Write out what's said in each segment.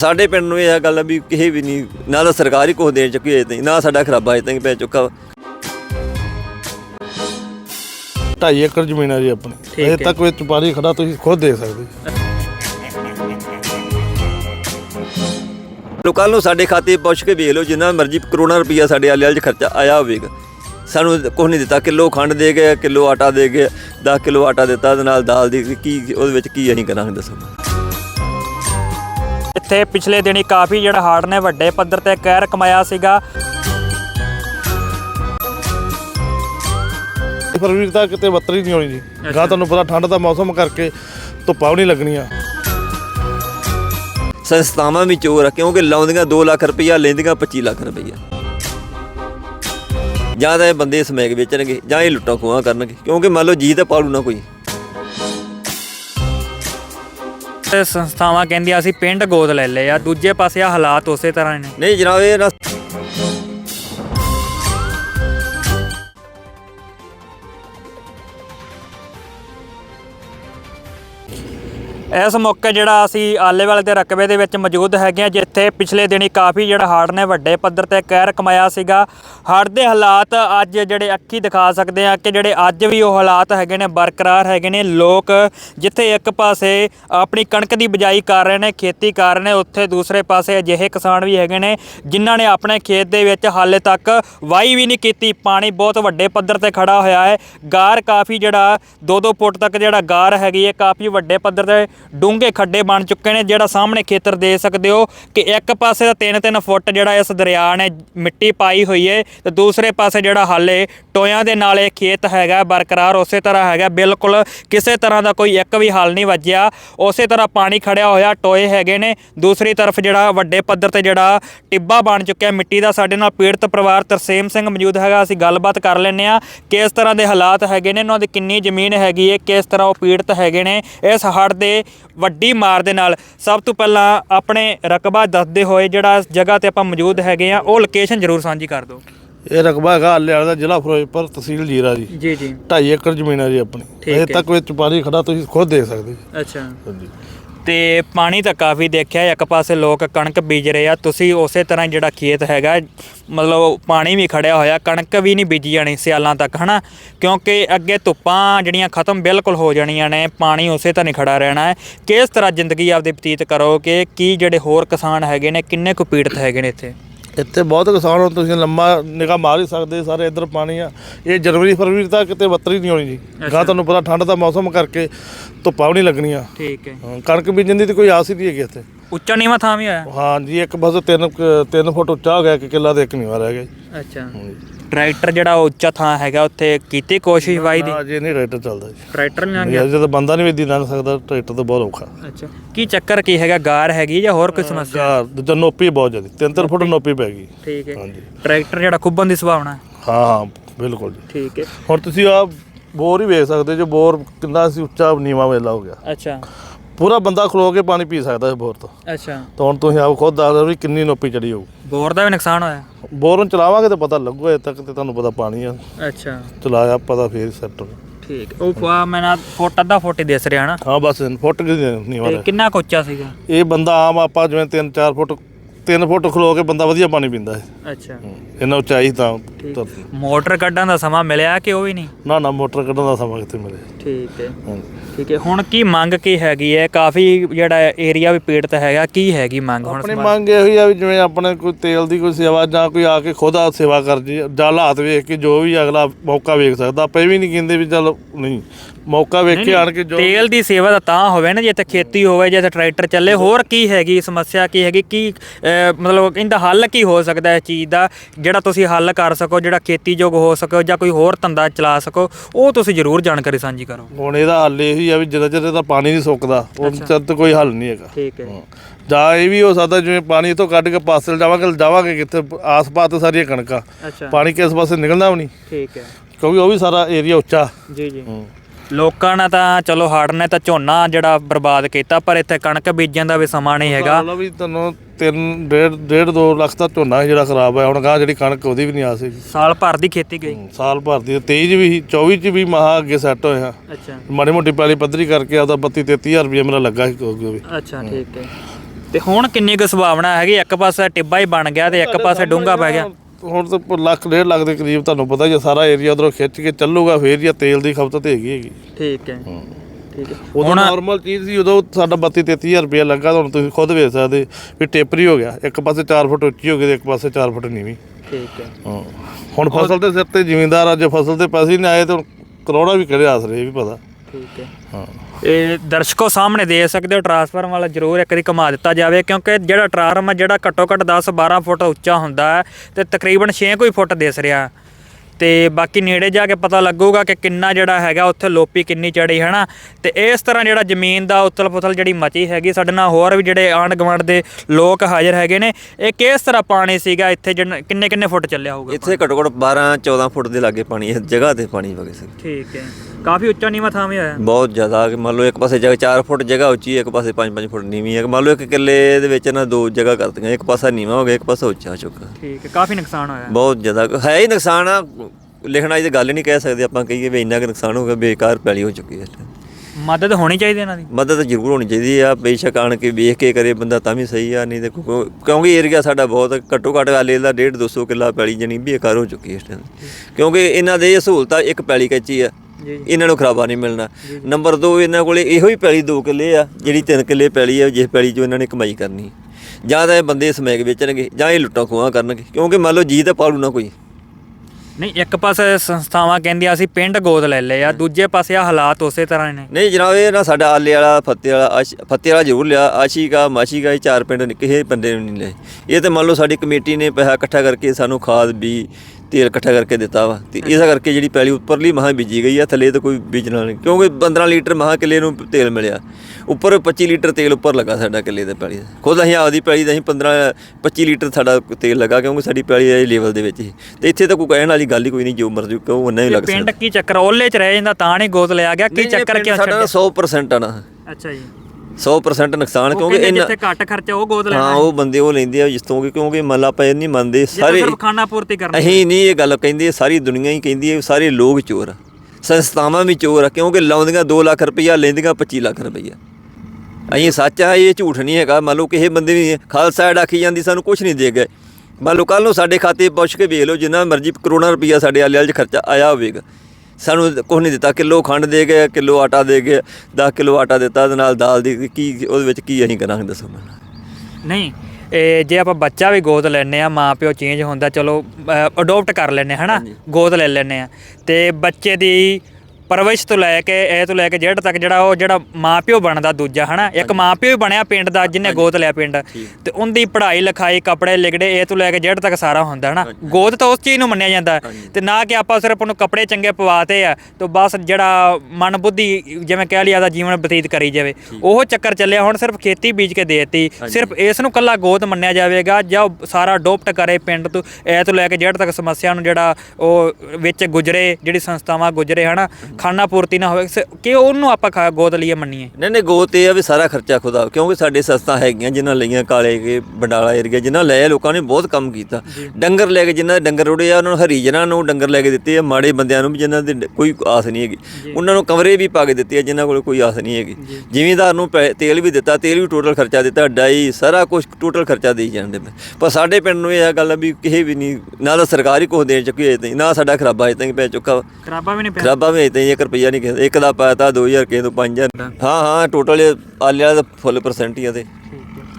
ਸਾਡੇ ਪਿੰਡ ਨੂੰ ਇਹ ਗੱਲ ਆ ਵੀ ਕਿਸੇ ਵੀ ਨਹੀਂ ਨਾ ਤਾਂ ਸਰਕਾਰੀ ਕੁਛ ਦੇਣ ਚੁੱਕੀ ਹੈ ਤੇ ਨਾ ਸਾਡਾ ਖਰਾਬਾ ਅਜੇ ਤੱਕ ਪੈ ਚੁੱਕਾ ਵਾ। ਢਾਈ ਏਕੜ ਜ਼ਮੀਨ ਹੈ ਜੀ ਆਪਣੀ ਠੀਕ ਅਜੇ ਹੈ। ਤੱਕ ਵਿੱਚ ਪਾਣੀ ਖੜਾ ਤੁਸੀਂ ਖੁਦ ਦੇਖ ਸਕਦੇ ਜੀ। ਲੋਕਾਂ ਨੂੰ ਸਾਡੇ ਖਾਤੇ ਪੁੱਛ ਕੇ ਵੇਖ ਲਓ ਜਿੰਨਾ ਮਰਜ਼ੀ ਕਰੋਨਾ ਰੁਪਈਆ ਸਾਡੇ ਆਲੇ ਵਾਲੇ 'ਚ ਖਰਚਾ ਆਇਆ ਹੋਵੇਗਾ ਸਾਨੂੰ ਕੁਛ ਨਹੀਂ ਦਿੱਤਾ ਕਿਲੋ ਖੰਡ ਦੇ ਗਏ ਕਿਲੋ ਆਟਾ ਦੇ ਗਏ 10 ਕਿਲੋ ਆਟਾ ਦਿੱਤਾ ਤੇ ਨਾਲ ਦਾਲ ਦੀ ਕੀ ਉਹਦੇ ਵਿੱਚ ਕੀ ਅਸੀਂ ਕਰਾਂਗੇ ਦੱਸੋ ਇੱਥੇ ਪਿਛਲੇ ਦਿਨੀ ਕਾਫੀ ਜਿਹੜਾ ਹੜ੍ਹ ਨੇ ਵੱਡੇ ਪੱਧਰ ਤੇ ਕਹਿਰ ਕਮਾਇਆ ਸੀਗਾ। ਫਰਵਰੀ ਤੱਕ ਕਿਤੇ ਬੱਤਰ ਹੀ ਨਹੀਂ ਹੋਣੀ ਜੀ। ਗਾ ਤੁਹਾਨੂੰ ਪਤਾ ਠੰਡ ਦਾ ਮੌਸਮ ਕਰਕੇ ਧੁੱਪਾਂ ਵੀ ਨਹੀਂ ਲੱਗਣੀਆਂ। ਸੰਸਥਾਵਾਂ ਵੀ ਚੋਰ ਆ ਕਿਉਂਕਿ ਲਾਉਂਦੀਆਂ 2 ਲੱਖ ਰੁਪਈਆ ਲੈਂਦੀਆਂ 25 ਲੱਖ ਰੁਪਈਆ। ਜਾਂ ਤਾਂ ਇਹ ਬੰਦੇ ਸਮੈਕ ਵੇਚਣਗੇ ਜਾਂ ਇਹ ਲੁੱਟਾਂ ਖੋਹਾਂ ਕਰਨਗੇ ਕਿਉਂਕਿ ਮੰਨ ਲਓ ਜੀ ਤਾਂ ਪਾਲੂ ਨਾ ਕੋਈ। ਸੰਸਥਾਵਾਂ ਕਹਿੰਦੀਆਂ ਅਸੀਂ ਪਿੰਡ ਗੋਦ ਲੈ ਲਏ ਆ, ਦੂਜੇ ਪਾਸੇ ਆ ਹਾਲਾਤ ਉਸੇ ਤਰ੍ਹਾਂ ਨੇ। ਨਹੀਂ ਜਨਾਬ, ਇਹ ਨਾ ਇਸ ਮੌਕੇ ਜਿਹੜਾ ਅਸੀਂ ਆਲੇਵਾਲ ਦੇ ਰਕਬੇ ਦੇ ਵਿੱਚ ਮੌਜੂਦ ਹੈਗੇ ਆ ਜਿੱਥੇ ਪਿਛਲੇ ਦਿਨੀ ਕਾਫੀ ਜਿਹੜਾ ਹੜ੍ਹ ਨੇ ਵੱਡੇ ਪੱਧਰ ਤੇ ਕਹਿਰ ਕਮਾਇਆ ਸੀਗਾ। ਹੜ੍ਹ ਦੇ ਹਾਲਾਤ ਅੱਜ ਜਿਹੜੇ ਅੱਖੀ ਦਿਖਾ ਸਕਦੇ ਆ ਕਿ ਜਿਹੜੇ ਅੱਜ ਵੀ ਉਹ ਹਾਲਾਤ ਹੈਗੇ ਨੇ, ਬਰਕਰਾਰ ਹੈਗੇ ਨੇ। ਲੋਕ ਜਿੱਥੇ ਇੱਕ ਪਾਸੇ ਆਪਣੀ ਕਣਕ ਦੀ ਬਿਜਾਈ ਕਰ ਰਹੇ ਨੇ, ਖੇਤੀ ਕਰ ਰਹੇ ਨੇ, ਉੱਥੇ ਦੂਸਰੇ ਪਾਸੇ ਅਜਿਹੇ ਕਿਸਾਨ ਵੀ ਹੈਗੇ ਨੇ, ਜਿਨ੍ਹਾਂ ਨੇ ਆਪਣੇ ਖੇਤ ਦੇ ਵਿੱਚ ਹਾਲੇ ਤੱਕ ਵਾਈ ਵੀ ਨਹੀਂ ਕੀਤੀ। ਪਾਣੀ ਬਹੁਤ ਵੱਡੇ ਪੱਧਰ ਤੇ ਖੜਾ ਹੋਇਆ ਹੈ। ਗਾਰ ਕਾਫੀ ਜਿਹੜਾ 2-2 ਫੁੱਟ ਤੱਕ ਜਿਹੜਾ ਗਾਰ ਹੈਗੀ ਹੈ, ਕਾਫੀ ਵੱਡੇ ਪੱਧਰ ਤੇ ਡੂੰਘੇ ਖੱਡੇ ਬਣ ਚੁੱਕੇ ਨੇ, ਜਿਹੜਾ ਸਾਹਮਣੇ ਖੇਤਰ ਦੇ ਸਕਦੇ ਹੋ ਕਿ ਇੱਕ ਪਾਸੇ ਦਾ 3-3 ਫੁੱਟ ਜਿਹੜਾ ਇਸ ਦਰਿਆ ਨੇ ਮਿੱਟੀ ਪਾਈ ਹੋਈ ਹੈ ਤੇ ਦੂਸਰੇ ਪਾਸੇ ਜਿਹੜਾ ਹਾਲੇ ਟੋਇਆਂ ਦੇ ਨਾਲ ਇਹ ਖੇਤ ਹੈਗਾ, ਬਰਕਰਾਰ ਉਸੇ ਤਰ੍ਹਾਂ ਹੈਗਾ। ਬਿਲਕੁਲ ਕਿਸੇ ਤਰ੍ਹਾਂ ਦਾ ਕੋਈ ਇੱਕ ਵੀ ਹੱਲ ਨਹੀਂ ਵੱਜਿਆ। ਉਸੇ ਤਰ੍ਹਾਂ ਪਾਣੀ ਖੜਿਆ ਹੋਇਆ, ਟੋਏ ਹੈਗੇ ਨੇ। ਦੂਸਰੀ ਤਰਫ ਜਿਹੜਾ ਵੱਡੇ ਪੱਧਰ ਤੇ ਜਿਹੜਾ ਟਿੱਬਾ ਬਣ ਚੁੱਕਿਆ, ਮਿੱਟੀ ਦਾ ਸਾਡੇ ਨਾਲ ਪੀੜਤ ਪਰਿਵਾਰ ਤਰਸੇਮ ਸਿੰਘ ਮੌਜੂਦ ਹੈਗਾ, ਅਸੀਂ ਗੱਲਬਾਤ ਕਰ ਲੈਂਦੇ ਆ ਕਿਸ ਤਰ੍ਹਾਂ ਦੇ ਹਾਲਾਤ ਹੈਗੇ ਨੇ ਉਹਨਾਂ ਦੀ ਕਿੰਨੀ ਜ਼ਮੀਨ ਹੈਗੀ ਹੈ ਕਿਸ ਤਰ੍ਹਾਂ ਉਹ ਪੀੜਤ ਹੈਗੇ ਨੇ। ਇਸ ਹੜ੍ਹ ਦੇ ਵੱਡੀ ਮਾਰ ਦੇ ਨਾਲ ਸਭ ਤੋਂ ਪਹਿਲਾਂ ਆਪਣੇ ਰਕਬਾ ਦੱਸਦੇ ਹੋਏ ਜਿਹੜਾ ਜਗ੍ਹਾ ਤੇ ਆਪਾਂ ਮੌਜੂਦ ਹੈਗੇ ਆ ਉਹ ਲੋਕੇਸ਼ਨ ਜ਼ਰੂਰ ਸਾਂਝੀ ਕਰ ਦਿਓ। ਇਹ ਰਕਬਾ ਹੈਗਾ ਵਾਲਾ ਦਾ ਜ਼ਿਲ੍ਹਾ ਫਿਰੋਜ਼ਪੁਰ ਤਹਿਸੀਲ ਜੀਰਾ ਜੀ। ਜੀ ਜੀ। ਢਾਈ ਏਕੜ ਜ਼ਮੀਨ ਹੈ ਜੀ ਆਪਣੀ। ਠੀਕ ਅਜੇ। ਤੱਕ ਵਿੱਚ ਪਾਣੀ ਖੜਾ ਤੁਸੀਂ ਖੁਦ ਦੇਖ ਸਕਦੇ ਜੀ। ਅੱਛਾ। ਹਾਂਜੀ। ਤੇ ਪਾਣੀ ਤਾਂ ਕਾਫੀ ਦੇਖਿਆ, ਇੱਕ ਪਾਸੇ ਲੋਕ ਕਣਕ ਬੀਜ ਰਹੇ ਆ। ਤੁਸੀਂ ਉਸੇ ਤਰ੍ਹਾਂ ਹੀ ਜਿਹੜਾ ਖੇਤ ਹੈਗਾ, ਮਤਲਬ ਪਾਣੀ ਵੀ ਖੜਿਆ ਹੋਇਆ, ਕਣਕ ਵੀ ਨਹੀਂ ਬੀਜੀ ਜਾਣੀ ਸਿਆਲਾਂ ਤੱਕ, ਹਨਾ? ਕਿਉਂਕਿ ਅੱਗੇ ਧੁੱਪਾਂ ਜਿਹੜੀਆਂ ਖਤਮ ਬਿਲਕੁਲ ਹੋ ਜਾਣੀਆਂ ਨੇ, ਪਾਣੀ ਉਸੇ ਤਰ੍ਹਾਂ ਹੀ ਖੜਾ ਰਹਿਣਾ ਹੈ। ਕਿਸ ਤਰ੍ਹਾਂ ਜ਼ਿੰਦਗੀ ਆਪਦੀ ਬਤੀਤ ਕਰੋ ਕਿ ਕੀ ਜਿਹੜੇ ਹੋਰ ਕਿਸਾਨ ਹੈਗੇ ਨੇ, ਕਿੰਨੇ ਕੁ ਪੀੜਤ ਹੈਗੇ ਨੇ ਇੱਥੇ? ਇੱਥੇ ਬਹੁਤ ਕਿਸਾਨ ਹੋ ਤੁਸੀਂ ਲੰਮਾ ਨਿਗਾਹ ਮਾਰ ਹੀ ਸਕਦੇ ਸਾਰੇ ਇੱਧਰ ਪਾਣੀ ਆ। ਇਹ ਜਨਵਰੀ ਫਰਵਰੀ ਤੱਕ ਕਿਤੇ ਬੱਤਰ ਹੀ ਨਹੀਂ ਹੋਣੀ ਜੀ। ਗਾ ਤੁਹਾਨੂੰ ਪਤਾ ਠੰਡ ਦਾ ਮੌਸਮ ਕਰਕੇ ਧੁੱਪਾਂ ਵੀ ਨਹੀਂ ਲੱਗਣੀਆਂ। ਠੀਕ ਹੈ। ਹਾਂ, ਕਣਕ ਬੀਜਣ ਦੀ ਤਾਂ ਕੋਈ ਆਸ ਹੀ ਨਹੀਂ ਹੈਗੀ ਇੱਥੇ। ਉੱਚਾ ਨੀਵਾਂ ਥਾਂ ਵੀ ਹੋਇਆ? ਹਾਂ ਜੀ ਇੱਕ ਬਸ 3 3 ਫੁੱਟ ਉੱਚਾ ਹੋ ਗਿਆ ਕਿ ਕਿੱਲਾ ਤੇ ਇੱਕ ਨਹੀਂ ਰਹਿ ਗਿਆ ਜੀ। ਅੱਛਾ। ਟਰੈਕਟਰ ਜਿਹੜਾ ਉੱਚਾ ਥਾਂ ਹੈਗਾ ਉੱਥੇ ਕੀਤੀ ਕੋਸ਼ਿਸ਼ ਵਾਈ ਦੀ? ਹਾਂ ਜੀ ਨਹੀਂ ਟਰੈਕਟਰ ਚੱਲਦਾ ਜੀ। ਟਰੈਕਟਰ ਨਹੀਂ ਲੰਘਿਆ ਯਾਰ ਜਦੋਂ ਬੰਦਾ ਨਹੀਂ ਵੇਦੀ ਲੰਘ ਸਕਦਾ ਟਰੈਕਟਰ ਤਾਂ ਬਹੁਤ ਔਖਾ। ਅੱਛਾ। ਕੀ ਚੱਕਰ ਕੀ ਹੈਗਾ? ਗਾਰ ਹੈਗੀ ਜਾਂ ਹੋਰ ਕੋਈ ਸਮੱਸਿਆ? ਕਾਰ ਦੂਜਾ ਨੋਪੀ ਬਹੁਤ ਜ਼ਿਆਦਾ ਤਿੰਨ ਤਿੰਨ ਫੁੱਟ ਨੋਪੀ। ਪੈ ਗਈ। ਠੀਕ ਹੈ। ਹਾਂਜੀ। ਟਰੈਕਟਰ ਜਿਹੜਾ ਖੁੱਬਣ ਦੀ ਸੰਭਾਵਨਾ ਹੈ? ਹਾਂ ਹਾਂ ਬਿਲਕੁਲ ਜੀ। ਠੀਕ ਹੈ। ਹੁਣ ਤੁਸੀਂ ਆ ਬੋਰ ਹੀ ਵੇਖ ਸਕਦੇ ਜੋ ਬੋਰ ਕਿੰਨਾ ਸੀ ਉੱਚਾ ਨੀਵਾ ਵੇਲਾ ਹੋ ਗਿਆ। ਅੱਛਾ। ਪੂਰਾ ਬੰਦਾ ਖਲੋ ਕੇ ਪਾਣੀ ਪੀ ਸਕਦਾ ਇਸ ਬੋਰ ਤੋਂ। ਅੱਛਾ। ਤਾਂ ਹੁਣ ਤੁਸੀਂ ਆਪ ਖੁਦ ਦੱਸ ਦਿਓ ਵੀ ਕਿੰਨੀ ਨੋਪੀ ਚੜੀ ਹੋਊ। ਬੋਰ ਦਾ ਵੀ ਨੁਕਸਾਨ ਹੋਇਆ? ਬੋਰ ਨੂੰ ਚਲਾਵਾਂਗੇ ਤਾਂ ਪਤਾ ਲੱਗੂਗਾ ਅਜੇ ਤੱਕ ਤੇ ਤੁਹਾਨੂੰ ਪਤਾ ਪਾਣੀ ਆ। ਅੱਛਾ। ਚਲਾਇਆ ਪਤਾ ਫੇਰ ਸੈੱਟ ਠੀਕ। ਉਹ ਪਾ ਮੈਂ ਨਾ ਫੁੱਟ ਅੱਧਾ ਫੁੱਟ ਹੀ ਦਿਸ ਰਿਹਾ ਨਾ। ਹਾਂ ਬਸ ਫੁੱਟ ਤੇ ਰਿਹਾ ਕਿੰਨਾ ਕੁ ਉੱਚਾ ਸੀਗਾ? ਇਹ ਬੰਦਾ ਆਮ ਆਪਾਂ ਜਿਵੇਂ 3-4 ਫੁੱਟ 3 ਫੁੱਟ ਖਲੋ ਕੇ ਬੰਦਾ ਵਧੀਆ ਪਾਣੀ ਪੀਂਦਾ ਹੈ ਅੱਛਾ। ਇਹਨਾਂ ਉਚਾਈ ਤਾਂ ਮੋਟਰ ਕੱਢਣ ਦਾ ਸਮਾਂ ਮਿਲਿਆ ਕਿ ਉਹ ਵੀ ਨਹੀਂ? ਨਾ ਨਾ ਮੋਟਰ ਕੱਢਣ ਦਾ ਸਮਾਂ ਕਿੱਥੇ ਮਿਲੇ ਠੀਕ ਹੈ। ਹਾਂਜੀ ਠੀਕ ਹੈ ਹੁਣ ਕੀ ਮੰਗ ਕੀ ਹੈਗੀ ਹੈ? ਕਾਫੀ ਜਿਹੜਾ ਏਰੀਆ ਵੀ ਪੀੜਤ ਹੈਗਾ ਕੀ ਹੈਗੀ ਮੰਗ ਹੁਣ ਆਪਣੀ ਮੰਗ ਇਹੋ ਹੀ ਆ ਵੀ ਜਿਵੇਂ ਆਪਣੇ ਕੋਈ ਤੇਲ ਦੀ ਕੋਈ ਸੇਵਾ ਜਾਂ ਕੋਈ ਆ ਕੇ ਖੁਦ ਆ ਸੇਵਾ ਕਰ ਜੀ ਜਾਂ ਹਾਲਾਤ ਵੇਖ ਕੇ ਜੋ ਵੀ ਅਗਲਾ ਮੌਕਾ ਵੇਖ ਸਕਦਾ। ਆਪਾਂ ਇਹ ਵੀ ਨਹੀਂ ਕਹਿੰਦੇ ਵੀ ਚੱਲ ਨਹੀਂ ਮੌਕਾ ਵੇਖ ਕੇ ਆਣ ਕੇ ਜੋ ਤੇਲ ਦੀ ਸੇਵਾ ਤਾਂ ਤਾਂ ਹੋਵੇ ਨਾ ਜੇ ਇੱਥੇ ਖੇਤੀ ਹੋਵੇ ਜੇ ਇੱਥੇ ਟਰੈਕਟਰ ਚੱਲੇ ਹੋਰ ਕੀ ਹੈਗੀ ਸਮੱਸਿਆ ਕੀ ਹੈਗੀ ਕੀ ਮਤਲਬ ਇਹਦਾ ਹੱਲ ਕੀ ਹੋ ਸਕਦਾ ਇਸ ਚੀਜ਼ ਦਾ? ਜਿਹੜਾ ਤੁਸੀਂ ਹੱਲ ਕਰ ਸਕੋ ਜਿਹੜਾ ਖੇਤੀਯੋਗ ਹੋ ਸਕੋ ਜਾਂ ਕੋਈ ਹੋਰ ਧੰਦਾ ਚਲਾ ਸਕੋ ਉਹ ਤੁਸੀਂ ਜ਼ਰੂਰ ਜਾਣਕਾਰੀ ਸਾਂਝੀ ਕਰੋ। ਹੁਣ ਇਹਦਾ ਹੱਲ ਇਹੀ ਆ ਵੀ ਜਦੋਂ ਜਦੋਂ ਤਾਂ ਪਾਣੀ ਨਹੀਂ ਸੁੱਕਦਾ ਉਹ ਚਿਰ ਕੋਈ ਹੱਲ ਨਹੀਂ ਹੈਗਾ। ਠੀਕ ਹੈ। ਹਾਂ। ਜਾਂ ਇਹ ਵੀ ਹੋ ਸਕਦਾ ਜਿਵੇਂ ਪਾਣੀ ਤੋਂ ਕੱਢ ਕੇ ਪਾਸੇ ਜਾਵਾਂਗੇ ਜਾਵਾਂਗੇ ਕਿੱਥੇ? ਆਸ-ਪਾਸ ਤੇ ਸਾਰੀਆਂ ਕਣਕਾਂ। ਅੱਛਾ। ਪਾਣੀ ਕਿਸ ਪਾਸੇ ਨਿਕਲਦਾ ਵੀ ਨਹੀਂ। ਠੀਕ ਹੈ। ਕਿਉਂਕਿ ਉਹ ਵੀ ਸਾਰਾ ਏਰੀਆ ਉੱਚਾ। ਜੀ ਜੀ। ਲੋਕਾਂ ਨੇ ਤਾਂ ਚਲੋ ਹੜ੍ਹ ਨੇ ਤਾਂ ਝੋਨਾ ਜਿਹੜਾ ਬਰਬਾਦ ਕੀਤਾ ਪਰ ਇੱਥੇ ਕਣਕ ਬੀਜਣ ਦਾ ਵੀ ਸਮਾਂ ਨਹੀਂ ਹੈਗਾ। ਮਤਲਬ ਵੀ ਤੁਹਾਨੂੰ 3 ਡੇਢ ਡੇਢ 2 ਲੱਖ ਦਾ ਝੋਨਾ ਜਿਹੜਾ ਖਰਾਬ ਹੋਇਆ ਹੁਣ ਗਾਂ ਜਿਹੜੀ ਕਣਕ ਉਹਦੀ ਵੀ ਨਹੀਂ ਆ ਸੀ ਸਾਲ ਭਰ ਦੀ ਖੇਤੀ ਗਈ। ਸਾਲ ਭਰ ਦੀ 23 ਚ ਵੀ 24 ਚ ਵੀ ਮਹਾ ਅੱਗੇ ਸੈੱਟ ਹੋਇਆ। ਅੱਛਾ। ਮਾੜੀ ਮੋਟੀ ਪੈਲੀ ਪੱਧਰੀ ਕਰਕੇ ਆਪਦਾ 32 33000 ਰੁਪਏ ਮੇਰਾ ਲੱਗਾ ਸੀ ਉਹ ਵੀ। ਅੱਛਾ ਠੀਕ ਹੈ। ਤੇ ਹੁਣ ਕਿੰਨੀ ਕੁ ਸੰਭਾਵਨਾ ਹੈਗੀ? ਇੱਕ ਪਾਸੇ ਟਿੱਬਾ ਹੀ ਬਣ ਗਿਆ ਤੇ ਇੱਕ ਪਾਸੇ ਡੂੰਘਾ ਪੈ ਗਿਆ। ਹੁਣ ਤਾਂ ਲੱਖ ਡੇਢ ਲੱਖ ਦੇ ਕਰੀਬ ਤੁਹਾਨੂੰ ਪਤਾ ਹੀ ਆ ਸਾਰਾ ਏਰੀਆ ਉਧਰੋਂ ਖਿੱਚ ਕੇ ਚੱਲੂਗਾ ਫੇਰ ਆ, ਤੇਲ ਦੀ ਖਪਤ ਤੇ ਹੈਗੀ ਹੈਗੀ। ਠੀਕ ਹੈ। ਠੀਕ ਹੈ। ਉਦੋਂ ਨਾਰਮਲ ਚੀਜ਼ ਸੀ ਉਦੋਂ ਸਾਡਾ 32 33000 ਰੁਪਏ ਲੱਗਾ ਤਾਂ ਹੁਣ ਤੁਸੀਂ ਖੁਦ ਵੇਖ ਸਕਦੇ ਵੀ ਟੇਪਰੀ ਹੋ ਗਿਆ ਇੱਕ ਪਾਸੇ 4 ਫੁੱਟ ਉੱਚੀ ਹੋ ਗਈ ਤੇ ਇੱਕ ਪਾਸੇ 4 ਫੁੱਟ ਨੀਵੀਂ। ਠੀਕ ਹੈ। ਹਾਂ। ਹੁਣ ਫਸਲ ਦੇ ਸਿਰ ਤੇ ਜ਼ਿਮੀਂਦਾਰ ਆ ਜੇ ਫਸਲ ਤੇ ਪੈਸੇ ਨਹੀਂ ਆਏ ਤਾਂ ਕਰੋਨਾ ਵੀ ਕਰੇ ਆਸਰੇ ਇਹ ਵੀ ਪਤਾ। ਠੀਕ ਹੈ। ਹਾਂ। ਇਹ ਦਰਸ਼ਕੋ ਸਾਹਮਣੇ ਦੇ ਸਕਦੇ ਹੋ ਟਰਾਂਸਫਾਰਮ ਵਾਲਾ ਜ਼ਰੂਰ ਇੱਕ ਵਾਰੀ ਘੁਮਾ ਦਿੱਤਾ ਜਾਵੇ ਕਿਉਂਕਿ ਜਿਹੜਾ ਟਰਾਂਸਫਾਰਮ ਆ ਜਿਹੜਾ ਘੱਟੋ ਘੱਟ 10 12 ਫੁੱਟ ਉੱਚਾ ਹੁੰਦਾ ਹੈ ਤੇ ਤਕਰੀਬਨ 6 ਕੋਈ ਫੁੱਟ ਦਿਸ ਰਿਹਾ। ਤੇ ਬਾਕੀ ਨੇੜੇ ਜਾ ਕੇ ਪਤਾ ਲੱਗੂਗਾ ਕਿ ਕਿੰਨਾ ਜਿਹੜਾ ਹੈਗਾ ਉੱਥੇ ਲੋਪੀ ਕਿੰਨੀ ਚੜੀ ਹੈ ਨਾ ਤੇ ਇਸ ਤਰ੍ਹਾਂ ਜਿਹੜਾ ਜ਼ਮੀਨ ਦਾ ਉਤਲ ਪੁਤਲ ਜਿਹੜੀ ਮਚੀ ਹੈਗੀ ਸਾਡੇ ਨਾਲ ਹੋਰ ਵੀ ਜਿਹੜੇ ਆਂਢ ਗੁਆਂਢ ਦੇ ਲੋਕ ਹਾਜ਼ਰ ਹੈਗੇ ਨੇ ਇਹ ਕਿਸ ਤਰ੍ਹਾਂ ਪਾਣੀ ਸੀਗਾ ਇੱਥੇ ਕਿੰਨੇ ਕਿੰਨੇ ਫੁੱਟ ਚੱਲਿਆ ਹੋਊਗਾ ਇੱਥੇ ਘੱਟੋ ਘੱਟ 12 14 ਫੁੱਟ ਦੇ ਲਾਗੇ ਪਾਣੀ ਇਸ ਜਗ੍ਹਾ ਤੇ ਪਾਣੀ ਵਗੇ ਸੀ। ਠੀਕ ਹੈ। ਕਾਫੀ ਉੱਚਾ ਨੀਵਾਂ ਥਾਂ ਵੀ ਹੋਇਆ। ਬਹੁਤ ਜ਼ਿਆਦਾ ਕਿ ਮੰਨ ਲਓ ਇੱਕ ਪਾਸੇ ਜਗ੍ਹਾ 4 ਫੁੱਟ ਜਗ੍ਹਾ ਉੱਚੀ ਇੱਕ ਪਾਸੇ 5-5 ਫੁੱਟ ਨੀਵੀਂ ਹੈ। ਮੰਨ ਲਓ ਇੱਕ ਕਿੱਲੇ ਦੇ ਵਿੱਚ ਨਾ ਦੋ ਜਗ੍ਹਾ ਕਰਤੀਆਂ ਇੱਕ ਪਾਸਾ ਨੀਵਾਂ ਹੋ ਗਿਆ ਇੱਕ ਪਾਸਾ ਉੱਚਾ ਹੋ ਚੁੱਕਾ। ਠੀਕ ਹੈ ਕਾਫੀ ਨੁਕਸਾਨ ਹੋਇਆ। ਬਹੁਤ ਜ਼ਿਆਦਾ ਹੈ ਹੀ ਨੁਕਸਾਨ ਆ ਲਿਖਣਾ ਇਹ ਗੱਲ ਨਹੀਂ ਕਹਿ ਸਕਦੇ ਆਪਾਂ ਕਹੀਏ ਵੀ ਇੰਨਾ ਕੁ ਨੁਕਸਾਨ ਹੋ ਗਿਆ ਬੇਕਾਰ ਪੈਲੀ ਹੋ ਚੁੱਕੀ ਹੈ ਮਦਦ ਹੋਣੀ ਚਾਹੀਦੀ ਇਹਨਾਂ ਦੀ? ਮਦਦ ਜ਼ਰੂਰ ਹੋਣੀ ਚਾਹੀਦੀ ਆ ਬੇਸ਼ੱਕ ਆਣ ਕੇ ਵੇਖ ਕੇ ਕਰੇ ਬੰਦਾ ਤਾਂ ਵੀ ਸਹੀ ਆ ਨਹੀਂ ਤੇ ਕਿਉਂ- ਕਿਉਂਕਿ ਏਰੀਆ ਸਾਡਾ ਬਹੁਤ ਘੱਟੋ ਘੱਟ ਵਾਲੇ ਦਾ 1.5 200 ਕਿੱਲਾ ਪੈਲੀ ਜਣੀ ਬੇਕਾਰ ਹੋ ਚੁੱਕੀ ਹੈ ਇਸ ਟਾਈਮ ਕਿਉਂਕਿ ਇਹਨਾਂ ਦੇ ਇਹ ਸਹੂਲਤਾਂ ਇੱਕ ਪੈਲੀ ਕੱਚੀ ਆ ਇਹਨਾਂ ਨੂੰ ਖਰਾਬਾ ਨਹੀਂ ਮਿਲਣਾ। ਨੰਬਰ 2 ਇਹਨਾਂ ਕੋਲੇ ਇਹੋ ਹੀ ਪੈਲੀ 2 ਕਿੱਲੇ ਆ ਜਿਹੜੀ 3 ਕਿੱਲੇ ਪੈਲੀ ਆ ਜਿਸ ਪੈਲੀ 'ਚੋਂ ਇਹਨਾਂ ਨੇ ਕਮਾਈ ਕਰਨੀ। ਜਾਂ ਤਾਂ ਇਹ ਬੰਦੇ ਸਮੈਕ ਵੇਚਣਗੇ ਜਾਂ ਇਹ ਲੁੱਟਾਂ ਖੋਹਾਂ ਕਰਨਗੇ ਕਿਉਂਕਿ ਮੰਨ ਲਓ ਜੀ ਤਾਂ ਪਾਲੂ ਨਾ ਕੋਈ। ਨਹੀਂ ਇੱਕ ਪਾਸੇ ਸੰਸਥਾਵਾਂ ਕਹਿੰਦੀਆਂ ਅਸੀਂ ਪਿੰਡ ਗੋਦ ਲੈ ਲਏ ਆ ਦੂਜੇ ਪਾਸੇ ਆ ਹਾਲਾਤ ਉਸੇ ਤਰ੍ਹਾਂ ਨੇ। ਨਹੀਂ ਜਨਾਬ ਇਹ ਨਾ ਸਾਡਾ ਆਲੇ ਵਾਲਾ ਫੱਤੇ ਵਾਲਾ ਆਸ਼- ਫੱਤੇ ਵਾਲਾ ਜ਼ਰੂਰ ਲਿਆ ਆਸ਼ੀਕਾ ਮਾਸ਼ੀਕਾ ਇਹ ਚਾਰ ਪਿੰਡ ਕਿਸੇ ਬੰਦੇ ਨੇ ਨਹੀਂ ਲਏ। ਇਹ ਤੇ ਮੰਨ ਲਓ ਸਾਡੀ ਕਮੇਟੀ ਨੇ ਪੈਸਾ ਇਕੱਠਾ ਕਰਕੇ ਸਾਨੂੰ ਖਾਦ ਵੀ ਤੇਲ ਇਕੱਠਾ ਕਰਕੇ ਦਿੱਤਾ ਵਾ ਤੇ ਇਸ ਕਰਕੇ ਜਿਹੜੀ ਪੈਲੀ ਉੱਪਰਲੀ ਮਹਾਂ ਬੀਜੀ ਗਈ ਆ ਥੱਲੇ ਤਾਂ ਕੋਈ ਬੀਜਣਾ ਨਹੀਂ। ਕਿਉਂਕਿ 15 ਲੀਟਰ ਮਹਾਂ ਕਿੱਲੇ ਨੂੰ ਤੇਲ ਮਿਲਿਆ। ਉੱਪਰ 25 ਲੀਟਰ ਤੇਲ ਉੱਪਰ ਲੱਗਾ ਸਾਡਾ ਕਿੱਲੇ ਦੇ ਪੈਲੀ। ਖੁਦ ਅਸੀਂ ਆਪਦੀ ਪੈਲੀ ਦਾ ਅਸੀਂ 15 25 ਲੀਟਰ ਸਾਡਾ ਤੇਲ ਲੱਗਾ ਕਿਉਂਕਿ ਸਾਡੀ ਪੈਲੀ ਇਹ ਲੈਵਲ ਦੇ ਵਿੱਚ ਸੀ ਤੇ ਇੱਥੇ ਤਾਂ ਕੋਈ ਕਹਿਣ ਵਾਲੀ ਗੱਲ ਹੀ ਕੋਈ ਨਹੀਂ ਜੋ ਮਰਜ਼ੀ ਕਹੋ ਉਹਨਾਂ ਹੀ ਲੱਗ ਸਕਦਾ। ਪਿੰਡ ਕੀ ਚੱਕਰ ਓਲੇ ਚ ਰਹਿ ਜਾਂਦਾ ਤਾਂ ਨਹੀਂ ਗੋਦ ਲਿਆ ਗਿਆ ਕੀ ਚੱਕਰ ਕਿਉਂ ਸਾਡਾ ਛੱਡਿਆ? 100% ਆ ਨਾ। ਅੱਛਾ ਜੀ। 100% ਨੁਕਸਾਨ ਕਿਉਂਕਿ ਇਹਨਾਂ ਜਿੱਥੇ ਘੱਟ ਖਰਚਾ ਉਹ ਗੋਦ ਲੈਣਾ ਹਾਂ ਉਹ ਬੰਦੇ ਉਹ ਲੈਂਦੇ ਆ ਜਿਸ ਤੋਂ ਕਿ ਕਿਉਂਕਿ ਮੰਨ ਲਾ ਆਪਾਂ ਇਹ ਨਹੀਂ ਮੰਨਦੇ ਸਾਰੇ ਸਿਰਫ ਖਾਣਾ ਪੂਰਤੀ ਕਰਨੀ ਅਸੀਂ ਨਹੀਂ ਇਹ ਗੱਲ ਕਹਿੰਦੇ ਸਾਰੀ ਦੁਨੀਆ ਹੀ ਕਹਿੰਦੀ ਹੈ ਸਾਰੇ ਲੋਕ ਚੋਰ ਆ। ਸੰਸਥਾਵਾਂ ਵੀ ਚੋਰ ਆ ਕਿਉਂਕਿ ਲਾਉਂਦੀਆਂ 2 ਲੱਖ ਰੁਪਈਆ ਲੈਂਦੀਆਂ 25 ਲੱਖ ਰੁਪਈਆ। ਅਸੀਂ ਸੱਚ ਆ ਇਹ ਝੂਠ ਨਹੀਂ ਹੈਗਾ। ਮੰਨ ਲਓ ਕਿਸੇ ਬੰਦੇ ਵੀ ਖਾਲਸਾ ਐਡ ਆਖੀ ਜਾਂਦੀ ਸਾਨੂੰ ਕੁਝ ਨਹੀਂ ਦੇ ਗਏ ਮੰਨ ਲਓ ਕੱਲ ਨੂੰ ਸਾਡੇ ਖਾਤੇ ਪੁੱਛ ਕੇ ਵੇਖ ਲਓ ਜਿੰਨਾ ਮਰਜ਼ੀ ਕਰੋਨਾ ਰੁਪਈਆ ਸਾਡੇ ਆਲੇ ਵਾਲੇ 'ਚ ਖਰਚਾ ਆਇਆ ਹੋਵੇਗਾ। ਸਾਨੂੰ ਕੁਝ ਨਹੀਂ ਦਿੱਤਾ। ਕਿਲੋ ਖੰਡ ਦੇ ਗਏ ਕਿਲੋ ਆਟਾ ਦੇ ਗਏ 10 ਕਿਲੋ ਆਟਾ ਦਿੱਤਾ ਤੇ ਨਾਲ ਦਾਲ ਦੀ ਕੀ ਉਹਦੇ ਵਿੱਚ ਕੀ ਅਸੀਂ ਕਰਾਂਗੇ ਦੱਸੋ ਮੈਨੂੰ। ਨਹੀਂ ਇਹ ਜੇ ਆਪਾਂ ਬੱਚਾ ਵੀ ਗੋਦ ਲੈਨੇ ਆ ਮਾਂ ਪਿਓ ਚੇਂਜ ਹੁੰਦਾ ਚਲੋ ਅਡਾਪਟ ਕਰ ਲੈਨੇ ਹਨਾ? ਗੋਦ ਲੈ ਲੈਨੇ ਆ ਤੇ ਬੱਚੇ ਦੀ ਪਰਵਰਿਸ਼ ਤੋਂ ਲੈ ਕੇ ਇਹ ਤੋਂ ਲੈ ਕੇ ਜੇੜ ਤੱਕ ਜਿਹੜਾ ਉਹ ਜਿਹੜਾ ਮਾਂ ਪਿਓ ਬਣਦਾ ਦੂਜਾ ਹਨਾ? ਇੱਕ ਮਾਂ ਪਿਓ ਹੀ ਬਣਿਆ ਪਿੰਡ ਦਾ ਜਿਹਨੇ ਗੋਦ ਲਿਆ ਪਿੰਡ। ਤੇ ਉਹਦੀ ਪੜ੍ਹਾਈ ਲਿਖਾਈ ਕੱਪੜੇ ਲਿਗੜੇ ਇਹ ਤੋਂ ਲੈ ਕੇ ਜੇੜ ਤੱਕ ਸਾਰਾ ਹੁੰਦਾ ਹਨਾ? ਗੋਦ ਤਾਂ ਉਸ ਚੀਜ਼ ਨੂੰ ਮੰਨਿਆ ਜਾਂਦਾ। ਤੇ ਨਾ ਕਿ ਆਪਾਂ ਸਿਰਫ ਉਹਨੂੰ ਕੱਪੜੇ ਚੰਗੇ ਪਵਾਤੇ ਆ ਤੇ ਬਸ ਜਿਹੜਾ ਮਨ ਬੁੱਧੀ ਜਿਵੇਂ ਕਹਿ ਲਿਆ ਦਾ ਜੀਵਨ ਬਤੀਤ ਕਰੀ ਜਾਵੇ। ਉਹ ਚੱਕਰ ਚੱਲਿਆ ਹੁਣ ਸਿਰਫ ਖੇਤੀ ਬੀਜ ਕੇ ਦੇਤੀ। ਸਿਰਫ ਇਸ ਨੂੰ ਕੱਲਾ ਗੋਦ ਮੰਨਿਆ ਜਾਵੇਗਾ ਜਾਂ ਸਾਰਾ ਅਡੋਪਟ ਕਰੇ ਪਿੰਡ ਤੋਂ ਇਹ ਤੋਂ ਲੈ ਕੇ ਜੇੜ ਤੱਕ ਸਮੱਸਿਆ ਨੂੰ ਜਿਹੜਾ ਉਹ ਵਿੱਚ ਗੁਜਰੇ ਜਿਹੜੀ ਸੰਸਥਾਵਾਂ ਗੁਜਰੇ ਹਨਾ? ਖਾਣਾ ਪੂਰਤੀ ਨਾ ਹੋਵੇ ਸ- ਕਿ ਉਹਨੂੰ ਆਪਾਂ ਖਾ- ਗੋਦ ਲਈਏ ਮੰਨੀਏ? ਨਹੀਂ ਨਹੀਂ ਗੋ ਤੇ ਇਹ ਆ ਵੀ ਸਾਰਾ ਖਰਚਾ ਖੁਦਾ ਕਿਉਂਕਿ ਸਾਡੇ ਸਸਤਾ ਹੈਗੀਆਂ ਜਿਨ੍ਹਾਂ ਲਈਆਂ ਕਾਲੇ ਕੇ ਬੰਡਾਲਾ ਏਰੀਆ ਜਿਨ੍ਹਾਂ ਲਏ ਲੋਕਾਂ ਨੇ ਬਹੁਤ ਕੰਮ ਕੀਤਾ। ਡੰਗਰ ਲੈ ਕੇ ਜਿਨ੍ਹਾਂ ਦੇ ਡੰਗਰ ਰੁੜੇ ਆ ਉਹਨਾਂ ਨੂੰ ਹਰੀਜਨਾਂ ਨੂੰ ਡੰਗਰ ਲੈ ਕੇ ਦਿੱਤੇ ਆ ਮਾੜੇ ਬੰਦਿਆਂ ਨੂੰ ਵੀ ਜਿਨ੍ਹਾਂ ਦੇ ਡ- ਕੋਈ ਆਸ ਨਹੀਂ ਹੈਗੀ। ਉਹਨਾਂ ਨੂੰ ਕਮਰੇ ਵੀ ਪਾ ਕੇ ਦਿੱਤੇ ਆ ਜਿਨ੍ਹਾਂ ਕੋਲ ਕੋਈ ਆਸ ਨਹੀਂ ਹੈਗੀ। ਜ਼ਿਮੀਂਦਾਰ ਨੂੰ ਪੈ- ਤੇਲ ਵੀ ਦਿੱਤਾ ਤੇਲ ਵੀ ਟੋਟਲ ਖਰਚਾ ਦਿੱਤਾ ਡਾਈ ਸਾਰਾ ਕੁਝ ਟੋਟਲ ਖਰਚਾ ਦੇਈ ਜਾਂਦੇ ਪਏ। ਪਰ ਸਾਡੇ ਪਿੰਡ ਨੂੰ ਇਹ ਆ ਗੱਲ ਆ ਵੀ ਕਿਸੇ ਵੀ ਨਹੀਂ ਨਾ ਤਾਂ ਸਰਕਾਰ ਕੁਛ ਦੇਣ ਚੁੱਕੀ ਹੈ ਤੇ ਨਾ ਸਾਡਾ ਖਰਾਬਾ ਅਜੇ ਤਾਈਂ ਪੈ ਚੁੱਕਾ ਵਾ। ਖਰਾਬਾ ਵੀ ਨਹੀਂ ਪਿਆ। ਖਰਾਬਾ ਵੀ ਅਜੇ 1 ਰੁਪਿਆ ਨਹੀਂ ਕਿਸੇ ਇੱਕ ਦਾ ਪਾਤਾ 2000 ਕਿਸੇ ਤੋਂ 5000 ਹਾਂ। ਹਾਂ ਟੋਟਲ ਆਲੇ ਵਾਲਾ ਤਾਂ ਫੁੱਲ ਪਰਸੈਂਟ ਹੀ ਆ ਤੇ।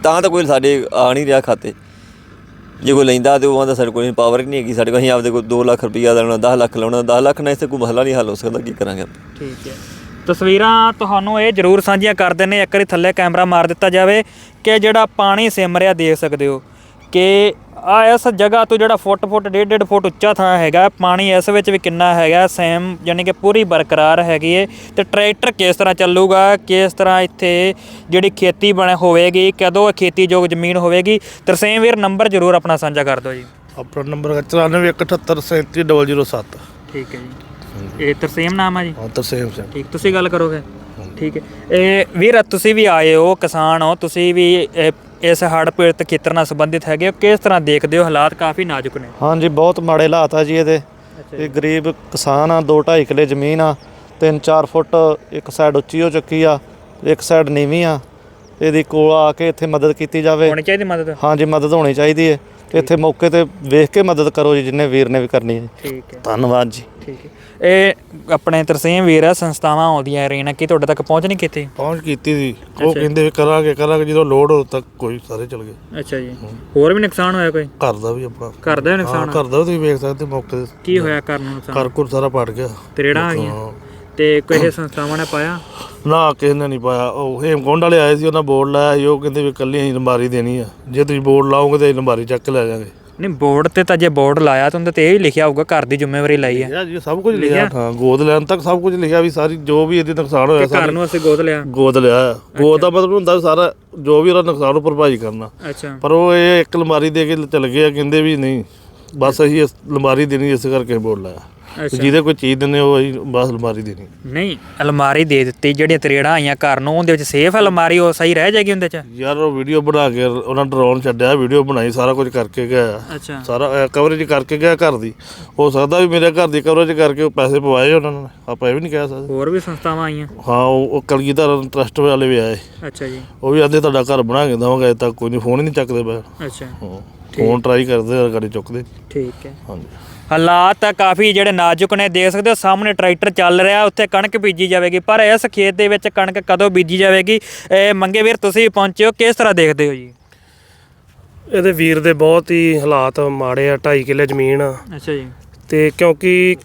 ਤਾਂ ਤਾਂ ਕੋਈ ਸਾਡੇ ਆ ਨਹੀਂ ਰਿਹਾ ਖਾਤੇ। ਜੇ ਕੋਈ ਲੈਂਦਾ ਤੇ ਉਹ ਆਂਦਾ ਸਾਡੇ ਕੋਲ ਪਾਵਰ ਹੀ ਨਹੀਂ ਹੈਗੀ ਸਾਡੇ ਕੋਲ ਅਸੀਂ ਆਪਦੇ ਕੋਲ 2 ਲੱਖ ਰੁਪਈਆ ਦੇਣਾ 10 ਲੱਖ ਲਾਉਣਾ 10 ਲੱਖ ਨਾਲ ਇੱਥੇ ਕੋਈ ਮਸਲਾ ਨਹੀਂ ਹੱਲ ਹੋ ਸਕਦਾ ਕੀ ਕਰਾਂਗੇ ਠੀਕ ਹੈ। ਤਸਵੀਰਾਂ ਤੁਹਾਨੂੰ ਇਹ ਜ਼ਰੂਰ ਸਾਂਝੀਆਂ ਕਰ ਦਿੰਨੇ ਇੱਕ ਵਾਰੀ ਥੱਲੇ ਕੈਮਰਾ ਮਾਰ ਦਿੱਤਾ ਜਾਵੇ ਕਿ ਜਿਹੜਾ ਪਾਣੀ ਸਿਮ ਰਿਹਾ ਦੇਖ ਸਕਦੇ ਹੋ। ਕਿ ਆ ਇਸ ਜਗ੍ਹਾ ਤੋਂ ਜਿਹੜਾ ਫੁੱਟ ਫੁੱਟ ਡੇਢ ਡੇਢ ਫੁੱਟ ਉੱਚਾ ਥਾਂ ਹੈਗਾ ਪਾਣੀ ਇਸ ਵਿੱਚ ਵੀ ਕਿੰਨਾ ਹੈਗਾ ਸੇਮ ਯਾਨੀ ਕਿ ਪੂਰੀ ਬਰਕਰਾਰ ਹੈਗੀ ਏ। ਤੇ ਟਰੈਕਟਰ ਕਿਸ ਤਰ੍ਹਾਂ ਚੱਲੂਗਾ ਕਿਸ ਤਰ੍ਹਾਂ ਇੱਥੇ ਜਿਹੜੀ ਖੇਤੀ ਬਣ ਹੋਵੇਗੀ ਕਦੋਂ ਇਹ ਖੇਤੀਯੋਗ ਜ਼ਮੀਨ ਹੋਵੇਗੀ ਤਰਸੇਮ ਵੀਰ ਨੰਬਰ ਜ਼ਰੂਰ ਆਪਣਾ ਸਾਂਝਾ ਕਰ ਦਿਓ ਜੀ। ਆਪਣਾ ਨੰਬਰ 9417737007 ਠੀਕ ਹੈ ਜੀ। ਇਹ ਤਰਸੇਮ ਨਾਮ ਆ ਜੀ? ਹਾਂ ਤਰਸੇਮ ਸਿੰਘ। ਠੀਕ ਤੁਸੀਂ ਗੱਲ ਕਰੋਗੇ? ਠੀਕ ਹੈ। ਇਹ ਵੀਰ ਤੁਸੀਂ ਵੀ ਆਏ ਹੋ ਕਿਸਾਨ ਹੋ ਤੁਸੀਂ ਵੀ ਇਸ ਹੜ੍ਹ ਪੀੜਤ ਖੇਤਰ ਨਾਲ ਸੰਬੰਧਿਤ ਹੈਗੇ ਹੋ? ਕਿਸ ਤਰ੍ਹਾਂ ਦੇਖਦੇ ਹੋ? ਹਾਲਾਤ ਕਾਫੀ ਨਾਜ਼ੁਕ ਨੇ। ਹਾਂਜੀ ਬਹੁਤ ਮਾੜੇ ਹਾਲਾਤ ਆ ਜੀ ਇਹਦੇ। ਇਹ ਗਰੀਬ ਕਿਸਾਨ ਆ 2.5 ਕਿੱਲੇ ਜ਼ਮੀਨ ਆ 3-4 ਫੁੱਟ ਇੱਕ ਸਾਈਡ ਉੱਚੀ ਹੋ ਚੁੱਕੀ ਆ ਇੱਕ ਸਾਈਡ ਨੀਵੀਂ ਆ। ਇਹਦੀ ਕੋਲ ਆ ਕੇ ਇੱਥੇ ਮਦਦ ਕੀਤੀ ਜਾਵੇ। ਹੋਣੀ ਚਾਹੀਦੀ ਮਦਦ? ਹਾਂਜੀ ਮਦਦ ਹੋਣੀ ਚਾਹੀਦੀ ਹੈ ਤੇ ਇੱਥੇ ਮੌਕੇ ਤੇ ਵੇਖ ਕੇ ਮਦਦ ਕਰੋ ਜੀ ਜਿੰਨੇ ਵੀਰ ਨੇ ਵੀ ਕਰਨੀ ਹੈ। ਠੀਕ ਹੈ। ਧੰਨਵਾਦ ਜੀ। ਠੀਕ ਹੈ। ਇਹ ਆਪਣੇ ਤਰਸੇਮ ਵੀਰ ਆ ਸੰਸਥਾਵਾਂ ਆਉਂਦੀਆਂ ਰਹੀਆਂ ਕੀ ਤੁਹਾਡੇ ਤੱਕ ਪਹੁੰਚ ਨਹੀਂ ਕੀਤੀ? ਪਹੁੰਚ ਕੀਤੀ ਸੀ। ਉਹ ਕਹਿੰਦੇ ਵੀ ਕਰਾਂਗੇ ਕਰਾਂਗੇ ਜਦੋਂ ਲੋਡ ਹੋ ਤੱਕ ਕੋਈ ਸਾਰੇ ਚਲ ਗਏ। ਅੱਛਾ ਜੀ। ਹੋਰ ਵੀ ਨੁਕਸਾਨ ਹੋਇਆ ਕੋਈ? ਘਰ ਦਾ ਵੀ ਆਪਣਾ। ਘਰ ਦਾ ਵੀ ਹਾਂ ਨੁਕਸਾਨ ਘਰ ਦਾ ਵੀ ਤੁਸੀਂ ਵੇਖ ਸਕਦੇ ਮੌਕੇ ਤੇ। ਕੀ ਹੋਇਆ ਘਰ ਨੂੰ ਨੁਕਸਾਨ? ਘਰ ਘੁਰ ਸਾਰਾ ਪੜ ਗਿਆ। ਤਰੇੜਾਂ ਆ ਗਈਆਂ? ਹਾਂ। ਤੇ ਕੋਈ ਸੰਸਥਾਵਾਂ ਨੇ ਪਾਇਆ? ਨਾ ਕਿਸੇ ਨੇ ਨਹੀਂ ਪਾਇਆ। ਉਹ ਹੇਮਕੁੰਡ ਵਾਲੇ ਆਏ ਸੀ ਉਹਨਾਂ ਬੋਰਡ ਲਾਇਆ ਸੀ ਉਹ ਕਹਿੰਦੇ ਵੀ ਕੱਲੀ ਅਸੀਂ ਅਲਮਾਰੀ ਦੇਣੀ ਆ। ਜੇ ਤੁਸੀਂ ਬੋਰਡ ਲਾਓਗੇ ਤੇ ਅਸੀਂ ਅਲਮਾਰੀ ਚੱਕ ਲੈ ਜਾਵਾਂਗੇ। ਨਹੀਂ ਬੋਰਡ ਤੇ ਤਾਂ ਜੇ ਬੋਰਡ ਲਾਇਆ ਤਾਂ ਉਹਦੇ ਤੇ ਇਹ ਹੀ ਲਿਖਿਆ ਹੋਊਗਾ ਘਰ ਦੀ ਜ਼ਿੰਮੇਵਾਰੀ ਲਈ ਹੈ ਯਾਰ ਜੀ ਸਭ ਕੁਝ ਲਿਖਿਆ। ਹਾਂ ਗੋਦ ਲੈਣ ਤੱਕ ਸਭ ਕੁਝ ਲਿਖਿਆ ਵੀ ਸਾਰੀ ਜੋ ਵੀ ਇਹਦੇ ਨੁਕਸਾਨ ਹੋਇਆ ਘਰ ਨੂੰ ਅਸੀਂ ਗੋਦ ਲਿਆ? ਗੋਦ ਲਿਆ। ਆ। ਗੋਦ ਦਾ ਮਤਲਬ ਹੁੰਦਾ ਵੀ ਸਾਰਾ ਜੋ ਵੀ ਉਹਦਾ ਨੁਕਸਾਨ ਉਹ ਭਰਪਾਈ ਕਰਨਾ। ਅੱਛਾ। ਪਰ ਉਹ ਇਹ ਇੱਕ ਅਲਮਾਰੀ ਦੇ ਕੇ ਚਲ ਗਏ ਆ ਕਹਿੰਦੇ ਵੀ ਨਹੀਂ ਬਸ ਅਸੀਂ ਇਸ ਅਲਮਾਰੀ ਦੇਣੀ ਇਸ ਕਰਕੇ ਬੋਲ ਲਾਇਆ। ਜਿਹਦੇ ਕੋਈ ਚੀਜ਼ ਦਿੰਦੇ ਉਹ ਅਸੀਂ ਬਸ ਅਲਮਾਰੀ ਦੇਣੀ। ਨਹੀਂ। ਅਲਮਾਰੀ ਦੇ ਦਿੱਤੀ ਜਿਹੜੀਆਂ ਤਰੇੜਾਂ ਆਈਆਂ ਘਰ ਨੂੰ ਉਹਦੇ ਵਿੱਚ ਸੇਫ ਅਲਮਾਰੀ ਉਹ ਸਹੀ ਰਹਿ ਜਾਏਗੀ ਉਹਦੇ ਚ? ਯਾਰ ਉਹ ਵੀਡੀਓ ਬਣਾ ਕੇ ਉਹਨਾਂ ਡਰੋਨ ਛੱਡਿਆ ਵੀਡੀਓ ਬਣਾਈ ਸਾਰਾ ਕੁਝ ਕਰਕੇ ਗਿਆ। ਅੱਛਾ। ਸਾਰਾ ਕਵਰੇਜ ਕਰਕੇ ਗਿਆ ਘਰ ਦੀ। ਹੋ ਸਕਦਾ ਵੀ ਮੇਰੇ ਘਰ ਦੀ ਕਵਰੇਜ ਕਰਕੇ ਉਹ ਪੈਸੇ ਪਵਾਏ ਉਹਨਾਂ ਨੇ ਆਪਾਂ ਇਹ ਵੀ ਨਹੀਂ ਕਹਿ ਸਕਦੇ। ਹੋਰ ਵੀ ਸੰਸਥਾਵਾਂ ਆਈਆਂ? ਹਾਂ ਉਹ ਕਲਗੀਧਰ ਟਰਸਟ ਵਾਲੇ ਵੀ ਆਏ। ਅੱਛਾ ਜੀ। ਉਹ ਵੀ ਆਂਦੇ ਤੁਹਾਡਾ ਘਰ ਬਣਾ ਕੇ ਦਵਾਂਗੇ ਅਜੇ ਤੱਕ ਕੋਈ ਨਹੀਂ ਫੋਨ ਹੀ ਨਹੀਂ ਚੱਕਦੇ ਪਏ ਅੱਛਾ। ਹਾਂ ਫੋਨ ਟਰਾਈ ਕਰਦੇ ਆ ਗਾੜੀ ਚੁੱਕਦੇ। ਠੀਕ ਹੈ। ਹਾਂਜੀ। ਹਾਲਾਤ ਕਾਫੀ ਜਿਹੜੇ ਨਾਜ਼ੁਕ ਨੇ ਦੇਖ ਸਕਦੇ ਹੋ ਸਾਹਮਣੇ ਟਰੈਕਟਰ ਚੱਲ ਰਿਹਾ ਉੱਥੇ ਕਣਕ ਬੀਜੀ ਜਾਵੇਗੀ ਪਰ ਇਸ ਖੇਤ ਦੇ ਵਿੱਚ ਕਣਕ ਕਦੋਂ ਬੀਜੀ ਜਾਵੇਗੀ? ਇਹ ਮੰਗੇ ਵੀਰ ਤੁਸੀਂ ਪਹੁੰਚੇ ਹੋ ਕਿਸ ਤਰ੍ਹਾਂ ਦੇਖਦੇ ਹੋ ਜੀ? ਇਹਦੇ ਵੀਰ ਦੇ ਬਹੁਤ ਹੀ ਹਾਲਾਤ ਮਾੜੇ ਆ 2.5 ਕਿੱਲੇ ਜ਼ਮੀਨ ਆ। ਅੱਛਾ ਜੀ। ਤੇ ਕਿਉਂਕਿ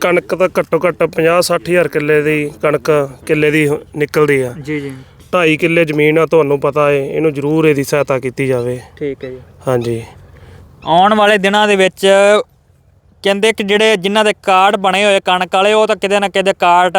ਕਣਕ ਤਾਂ ਘੱਟੋ ਘੱਟ 50 60000 ਕਿੱਲੇ ਦੀ ਕਣਕ ਕਿੱਲੇ ਦੀ ਨਿਕਲਦੀ ਆ। ਜੀ ਜੀ। 2.5 ਕਿੱਲੇ ਜ਼ਮੀਨ ਆ ਤੁਹਾਨੂੰ ਪਤਾ ਏ ਇਹਨੂੰ ਜ਼ਰੂਰ ਇਹਦੀ ਸਹਾਇਤਾ ਕੀਤੀ ਜਾਵੇ। ਠੀਕ ਹੈ ਜੀ। ਹਾਂਜੀ। ਆਉਣ ਵਾਲੇ ਦਿਨਾਂ ਦੇ ਵਿੱਚ ਕਹਿੰਦੇ ਕਿ ਜਿਹੜੇ ਜਿਨ੍ਹਾਂ ਦੇ ਕਾਰਡ ਬਣੇ ਹੋਏ ਕਣਕ ਵਾਲੇ, ਉਹ ਤਾਂ ਕਿਤੇ ਨਾ ਕਿਤੇ ਕਾਰਡ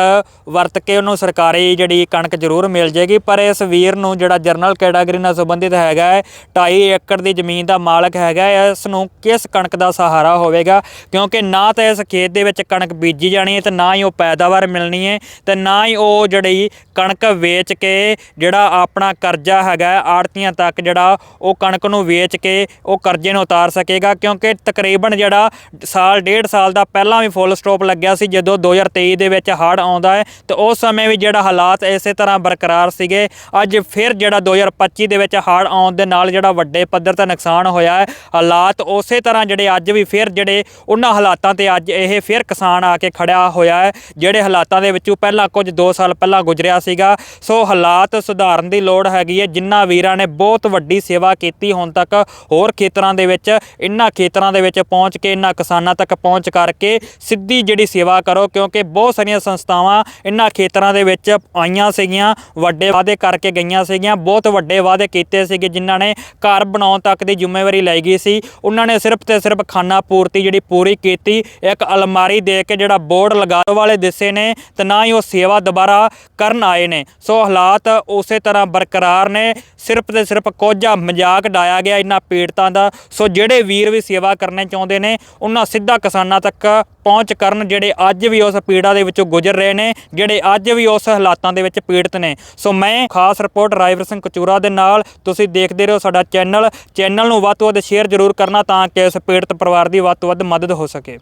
ਵਰਤ ਕੇ ਉਹਨੂੰ ਸਰਕਾਰੀ ਜਿਹੜੀ ਕਣਕ ਜ਼ਰੂਰ ਮਿਲ ਜੇਗੀ। ਪਰ ਇਸ ਵੀਰ ਨੂੰ ਜਿਹੜਾ ਜਰਨਲ ਕੈਟਾਗਰੀ ਨਾਲ ਸੰਬੰਧਿਤ ਹੈਗਾ ਹੈ 2.5 ਏਕੜ ਦੀ ਜ਼ਮੀਨ ਦਾ ਮਾਲਕ ਹੈਗਾ ਇਸ ਨੂੰ ਕਿਸ ਕਣਕ ਦਾ ਸਹਾਰਾ ਹੋਵੇਗਾ? ਕਿਉਂਕਿ ਨਾ ਤਾਂ ਇਸ ਖੇਤ ਦੇ ਵਿੱਚ ਕਣਕ ਬੀਜੀ ਜਾਣੀ ਹੈ ਤੇ ਨਾ ਹੀ ਉਹ ਪੈਦਾਵਾਰ ਮਿਲਣੀ ਹੈ ਤੇ ਨਾ ਹੀ ਉਹ ਜਿਹੜੀ ਕਣਕ ਵੇਚ ਕੇ ਜਿਹੜਾ ਆਪਣਾ ਕਰਜ਼ਾ ਹੈਗਾ ਆੜਤੀਆਂ ਤੱਕ ਜਿਹੜਾ ਉਹ ਕਣਕ ਨੂੰ ਵੇਚ ਕੇ ਉਹ ਕਰਜ਼ੇ ਨੂੰ ਉਤਾਰ ਸਕੇਗਾ। ਕਿਉਂਕਿ ਤਕਰੀਬਨ ਜਿਹੜਾ ਸਾਲ ਡੇਢ ਸਾਲ ਦਾ ਪਹਿਲਾਂ ਵੀ ਫੁੱਲ ਸਟਾਪ ਲੱਗਿਆ ਸੀ, ਜਦੋਂ 2023 ਦੇ ਵਿੱਚ ਹੜ੍ਹ ਆਉਂਦਾ ਹੈ, ਤੇ ਉਸ ਸਮੇਂ ਵੀ ਜਿਹੜਾ ਹਾਲਾਤ ਇਸੇ ਤਰ੍ਹਾਂ ਬਰਕਰਾਰ ਸੀਗੇ। ਅੱਜ ਫਿਰ ਜਿਹੜਾ 2025 ਦੇ ਵਿੱਚ ਹੜ੍ਹ ਆਉਣ ਦੇ ਨਾਲ ਜਿਹੜਾ ਵੱਡੇ ਪੱਧਰ ਤੇ ਨੁਕਸਾਨ ਹੋਇਆ ਹੈ, ਹਾਲਾਤ ਉਸੇ ਤਰ੍ਹਾਂ ਜਿਹੜੇ ਅੱਜ ਵੀ ਫਿਰ ਜਿਹੜੇ ਉਹਨਾਂ ਹਾਲਾਤਾਂ ਤੇ ਅੱਜ ਇਹ ਫਿਰ ਕਿਸਾਨ ਆ ਕੇ ਖੜਿਆ ਹੋਇਆ ਹੈ, ਜਿਹੜੇ ਹਾਲਾਤਾਂ ਦੇ ਵਿੱਚੋਂ ਪਹਿਲਾਂ ਕੁਝ 2 ਸਾਲ ਪਹਿਲਾਂ ਗੁਜ਼ਰਿਆ ਸੀਗਾ। ਸੋ ਹਾਲਾਤ ਸੁਧਾਰਨ ਦੀ ਲੋੜ ਹੈਗੀ ਹੈ ਜਿਨ੍ਹਾਂ ਵੀਰਾਂ ਨੇ ਬਹੁਤ ਵੱਡੀ ਸੇਵਾ ਕੀਤੀ ਹੁਣ ਤੱਕ ਹੋਰ ਖੇਤਰਾਂ ਦੇ ਵਿੱਚ, ਇਨ੍ਹਾਂ ਖੇਤਰਾਂ ਦੇ ਵਿੱਚ ਪਹੁੰਚ ਕੇ ਇਨ੍ਹਾਂ ਕਿਸਾਨਾਂ ਤੱਕ ਤੱਕ ਪਹੁੰਚ ਕਰਕੇ ਸਿੱਧੀ ਜਿਹੜੀ ਸੇਵਾ ਕਰੋ, ਕਿਉਂਕਿ ਬਹੁਤ ਸਾਰੀਆਂ ਸੰਸਥਾਵਾਂ ਇਹਨਾਂ ਖੇਤਰਾਂ ਦੇ ਵਿੱਚ ਆਈਆਂ ਸੀਗੀਆਂ, ਵੱਡੇ ਵਾਅਦੇ ਕਰਕੇ ਗਈਆਂ ਸੀਗੀਆਂ, ਬਹੁਤ ਵੱਡੇ ਵਾਅਦੇ ਕੀਤੇ ਸੀਗੇ, ਜਿਨ੍ਹਾਂ ਨੇ ਘਰ ਬਣਾਉਣ ਤੱਕ ਦੀ ਜ਼ਿੰਮੇਵਾਰੀ ਲਈ ਗਈ ਸੀ। ਉਹਨਾਂ ਨੇ ਸਿਰਫ ਤੇ ਸਿਰਫ ਖਾਨਾ ਪੂਰਤੀ ਜਿਹੜੀ ਪੂਰੀ ਕੀਤੀ, ਇੱਕ ਅਲਮਾਰੀ ਦੇ ਕੇ ਜਿਹੜਾ ਬੋਰਡ ਲਗਾਉਣ ਵਾਲੇ ਦਿਸੇ ਨੇ, ਤੇ ਨਾ ਹੀ ਉਹ ਸੇਵਾ ਦੁਬਾਰਾ ਕਰਨ ਆਏ ਨੇ। ਸੋ ਹਾਲਾਤ ਉਸੇ ਤਰ੍ਹਾਂ ਬਰਕਰਾਰ ਨੇ, ਸਿਰਫ ਤੇ ਸਿਰਫ ਕੋਝਾ ਮਜ਼ਾਕ ਡਾਇਆ ਗਿਆ ਇਹਨਾਂ ਪੀੜਤਾਂ ਦਾ। ਸੋ ਜਿਹੜੇ ਵੀਰ ਵੀ ਸੇਵਾ ਕਰਨੇ ਚਾਹੁੰਦੇ ਨੇ, ਉਹਨਾਂ ਸਿੱਧਾ ਕਿਸਾਨਾਂ ਤੱਕ ਪਹੁੰਚ ਕਰਨ ਜਿਹੜੇ ਅੱਜ ਵੀ ਉਸ ਪੀੜਾ ਦੇ ਵਿੱਚੋਂ ਗੁਜ਼ਰ ਰਹੇ ਨੇ, ਜਿਹੜੇ ਅੱਜ ਵੀ ਉਸ ਹਾਲਾਤਾਂ ਦੇ ਵਿੱਚ ਪੀੜਤ ਨੇ। ਸੋ ਮੈਂ ਖਾਸ ਰਿਪੋਰਟ ਰਾਈਵਰ ਸਿੰਘ ਕਚੂਰਾ ਦੇ ਨਾਲ ਤੁਸੀਂ ਦੇਖਦੇ ਰਹੋ ਸਾਡਾ ਚੈਨਲ। ਚੈਨਲ ਨੂੰ ਵੱਧ ਤੋਂ ਵੱਧ ਸ਼ੇਅਰ ਜ਼ਰੂਰ ਕਰਨਾ ਤਾਂ ਕਿ ਉਸ ਪੀੜਤ ਪਰਿਵਾਰ ਦੀ ਵੱਧ ਤੋਂ ਵੱਧ ਮਦਦ ਹੋ ਸਕੇ।